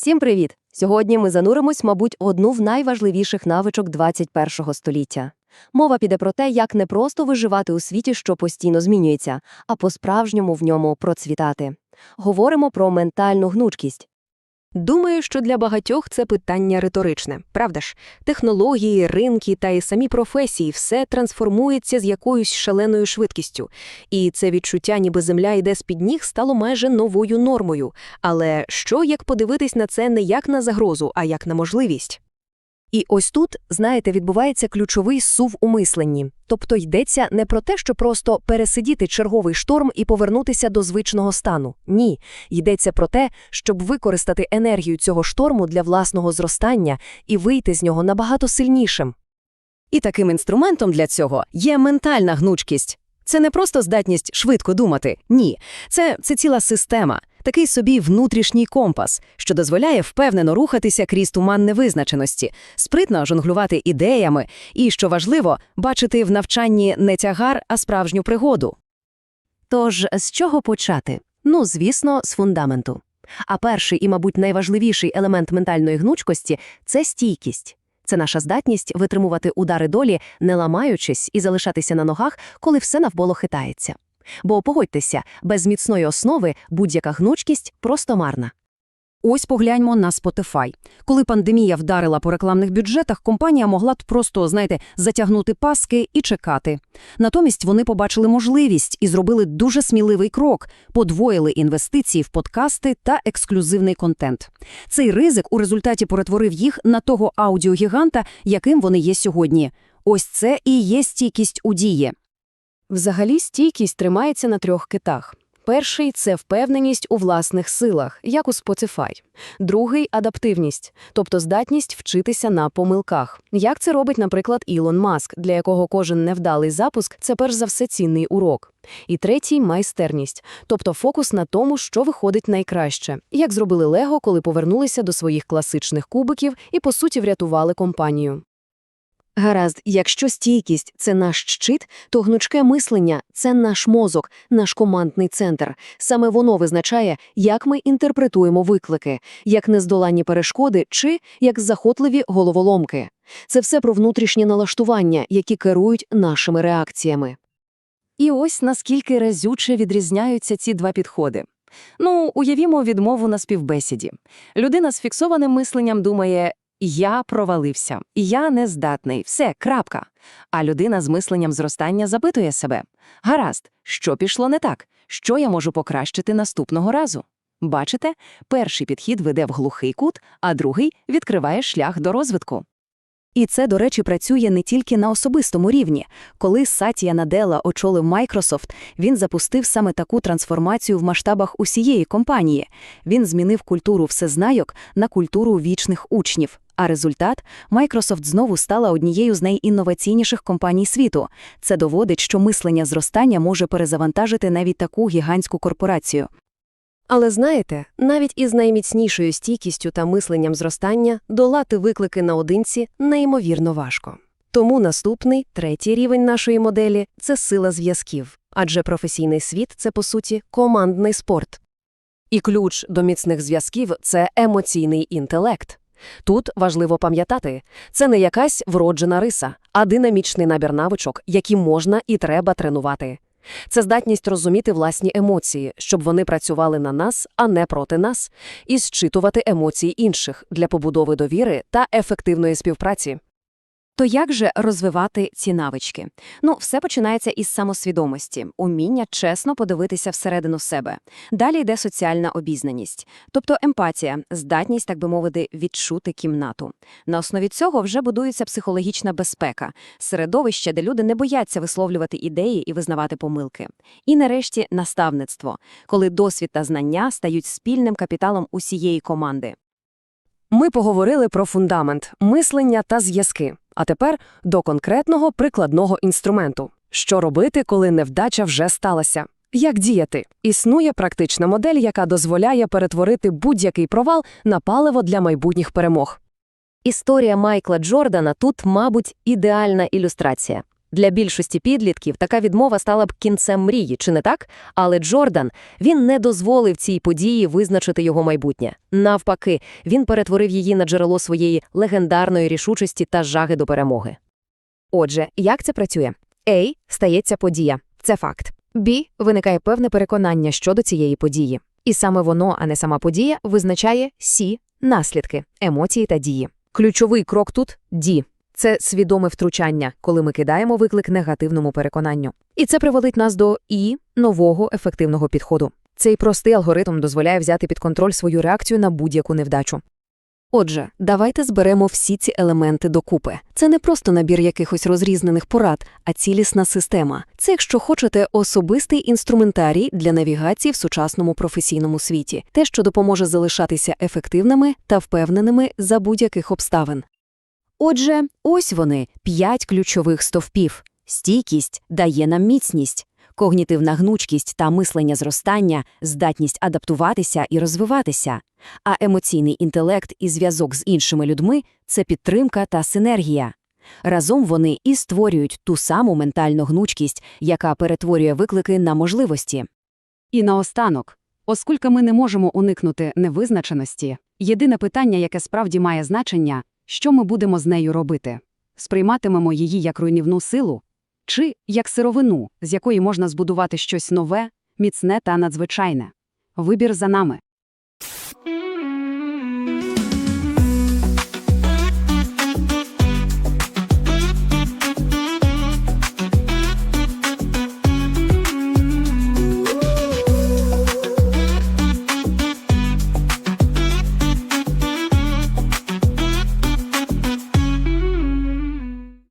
Всім привіт! Сьогодні ми зануримось, мабуть, в одну в найважливіших навичок 21-го століття. Мова піде про те, як не просто виживати у світі, що постійно змінюється, а по-справжньому в ньому процвітати. Говоримо про ментальну гнучкість. Думаю, що для багатьох це питання риторичне, правда ж? Технології, ринки та і самі професії все трансформується з якоюсь шаленою швидкістю. І це відчуття, ніби земля йде з-під ніг, стало майже новою нормою. Але що, як подивитись на це не як на загрозу, а як на можливість? І ось тут, знаєте, відбувається ключовий сув у мисленні. Тобто йдеться не про те, що просто пересидіти черговий шторм і повернутися до звичного стану. Ні, йдеться про те, щоб використати енергію цього шторму для власного зростання і вийти з нього набагато сильнішим. І таким інструментом для цього є ментальна гнучкість. Це не просто здатність швидко думати. Ні, це, це ціла система, такий собі внутрішній компас, що дозволяє впевнено рухатися крізь туман невизначеності, спритно жонглювати ідеями і, що важливо, бачити в навчанні не тягар, а справжню пригоду. Тож, з чого почати? Ну, звісно, з фундаменту. А перший і, мабуть, найважливіший елемент ментальної гнучкості це стійкість. Це наша здатність витримувати удари долі, не ламаючись і залишатися на ногах, коли все навколо хитається. Бо погодьтеся, без міцної основи будь-яка гнучкість просто марна. Ось погляньмо на Spotify. Коли пандемія вдарила по рекламних бюджетах, компанія могла б просто, знаєте, затягнути паски і чекати. Натомість вони побачили можливість і зробили дуже сміливий крок – подвоїли інвестиції в подкасти та ексклюзивний контент. Цей ризик у результаті перетворив їх на того аудіогіганта, яким вони є сьогодні. Ось це і є стійкість у дії. Взагалі стійкість тримається на трьох китах. Перший це впевненість у власних силах, як у Spotify. Другий адаптивність, тобто здатність вчитися на помилках. Як це робить, наприклад, Ілон Маск, для якого кожен невдалий запуск це перш за все цінний урок. І третій майстерність, тобто фокус на тому, що виходить найкраще, як зробили Лего, коли повернулися до своїх класичних кубиків і, по суті, врятували компанію. Гаразд, якщо стійкість це наш щит, то гнучке мислення це наш мозок, наш командний центр. Саме воно визначає, як ми інтерпретуємо виклики, як нездоланні перешкоди чи як захотливі головоломки. Це все про внутрішнє налаштування, які керують нашими реакціями. І ось наскільки разюче відрізняються ці два підходи. Ну, уявімо відмову на співбесіді. Людина з фіксованим мисленням думає «я провалився, я нездатний, все, крапка». А людина з мисленням зростання запитує себе «гаразд, що пішло не так? Що я можу покращити наступного разу?» Бачите, перший підхід веде в глухий кут, а другий відкриває шлях до розвитку. І це, до речі, працює не тільки на особистому рівні. Коли Сатія Наделла очолив Microsoft, він запустив саме таку трансформацію в масштабах усієї компанії. Він змінив культуру всезнайок на культуру вічних учнів. А результат Microsoft знову стала однією з найінноваційніших компаній світу. Це доводить, що мислення зростання може перезавантажити навіть таку гігантську корпорацію. Але знаєте, навіть із найміцнішою стійкістю та мисленням зростання долати виклики наодинці неймовірно важко. Тому наступний, третій рівень нашої моделі це сила зв'язків, адже професійний світ це, по суті, командний спорт. І ключ до міцних зв'язків це емоційний інтелект. Тут важливо пам'ятати, це не якась вроджена риса, а динамічний набір навичок, які можна і треба тренувати. Це здатність розуміти власні емоції, щоб вони працювали на нас, а не проти нас, і зчитувати емоції інших для побудови довіри та ефективної співпраці. То як же розвивати ці навички? Ну, все починається із самосвідомості, уміння чесно подивитися всередину себе. Далі йде соціальна обізнаність, тобто емпатія, здатність, так би мовити, відчути кімнату. На основі цього вже будується психологічна безпека, середовище, де люди не бояться висловлювати ідеї і визнавати помилки. І нарешті наставництво, коли досвід та знання стають спільним капіталом усієї команди. Ми поговорили про фундамент, мислення та зв'язки. А тепер до конкретного прикладного інструменту. Що робити, коли невдача вже сталася? Як діяти? Існує практична модель, яка дозволяє перетворити будь-який провал на паливо для майбутніх перемог. Історія Майкла Джордана тут, мабуть, ідеальна ілюстрація. Для більшості підлітків така відмова стала б кінцем мрії, чи не так? Але Джордан, він не дозволив цій події визначити його майбутнє. Навпаки, він перетворив її на джерело своєї легендарної рішучості та жаги до перемоги. Отже, як це працює? A – стається подія. Це факт. B – виникає певне переконання щодо цієї події. І саме воно, а не сама подія, визначає C – наслідки, емоції та дії. Ключовий крок тут – D. Це свідоме втручання, коли ми кидаємо виклик негативному переконанню. І це приводить нас до І – нового ефективного підходу. Цей простий алгоритм дозволяє взяти під контроль свою реакцію на будь-яку невдачу. Отже, давайте зберемо всі ці елементи докупи. Це не просто набір якихось розрізнених порад, а цілісна система. Це, якщо хочете, особистий інструментарій для навігації в сучасному професійному світі, те, що допоможе залишатися ефективними та впевненими за будь-яких обставин. Отже, ось вони – п'ять ключових стовпів. Стійкість дає нам міцність, когнітивна гнучкість та мислення зростання, здатність адаптуватися і розвиватися. А емоційний інтелект і зв'язок з іншими людьми – це підтримка та синергія. Разом вони і створюють ту саму ментальну гнучкість, яка перетворює виклики на можливості. І наостанок, оскільки ми не можемо уникнути невизначеності, єдине питання, яке справді має значення, що ми будемо з нею робити? Сприйматимемо її як руйнівну силу? Чи як сировину, з якої можна збудувати щось нове, міцне та надзвичайне? Вибір за нами.